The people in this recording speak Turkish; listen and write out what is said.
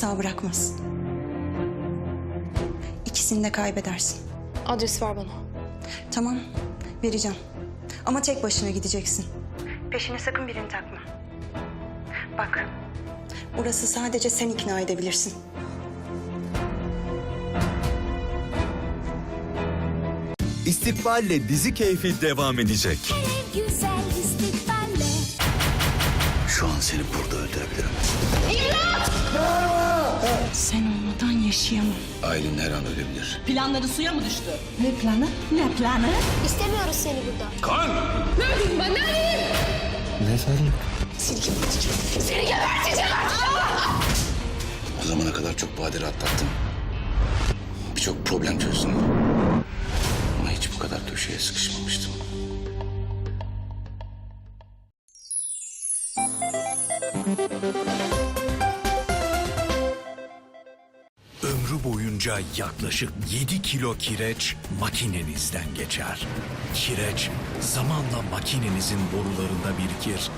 sağ bırakmaz. İkisini de kaybedersin. Adres ver bana. Tamam, vereceğim. Ama tek başına gideceksin. Peşine sakın birini takma. Bak, burası sadece sen ikna edebilirsin. İstikballe dizi keyfi devam edecek. Şu an seni burada öldürebilirim. Olmadan yaşayamam. Aylin her an ölebilir. Planları suya mı düştü? Ne planı? Ne planı? İstemiyoruz seni burada. O zamana kadar çok badire atlattım. Birçok problem çözdüm. Ama hiç bu kadar köşeye sıkışmamıştım. Ömrü boyunca yaklaşık 7 kilo kireç makinenizden geçer. Kireç zamanla makinenizin borularında birikir.